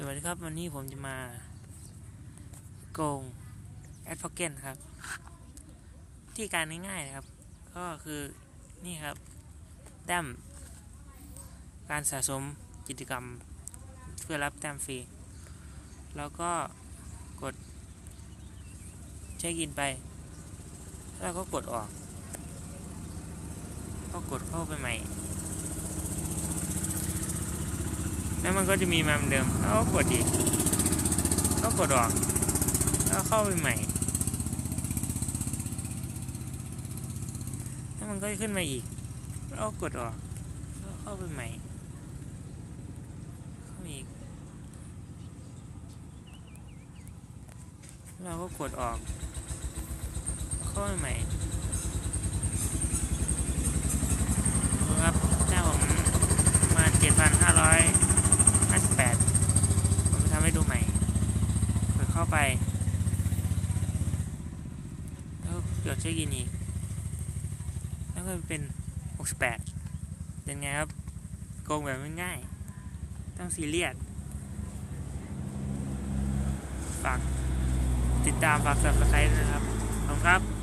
สวัสดีครับ วันนี้ผมจะมาโกงแอดพอกเกนครับ ที่การง่ายๆนะครับ ก็คือนี่ครับ แต้ม การสะสมกิจกรรมเพื่อรับแต้มฟรี แล้วก็กดเช็คอินไป แล้วก็กดออก ก็กดเข้าไปใหม่ แล้วมันก็จะมีมาเหมือนเดิมแล้วก็กดอีกก็กดออก แล้วเข้าไปใหม่ แล้วมันก็ขึ้นมาอีก แล้วก็กดออก แล้วเข้าไปใหม่ เข้ามาอีก เราก็กดออก เข้าไปใหม่ดูครับหน้าผมประมาเจ็ดพันห้าร้อยห้าสิบแปดผมจะทำ ให้ดูใหม่กดเข้าไป แล้วกดเช็คอินอีก แล้วก็เป็นหกสิบแปดเป็นไงครับโกงแบบง่ายๆต้องซีเรียส ฝากติดตามฝาก subscribe นะครับ ขอบคุณครับ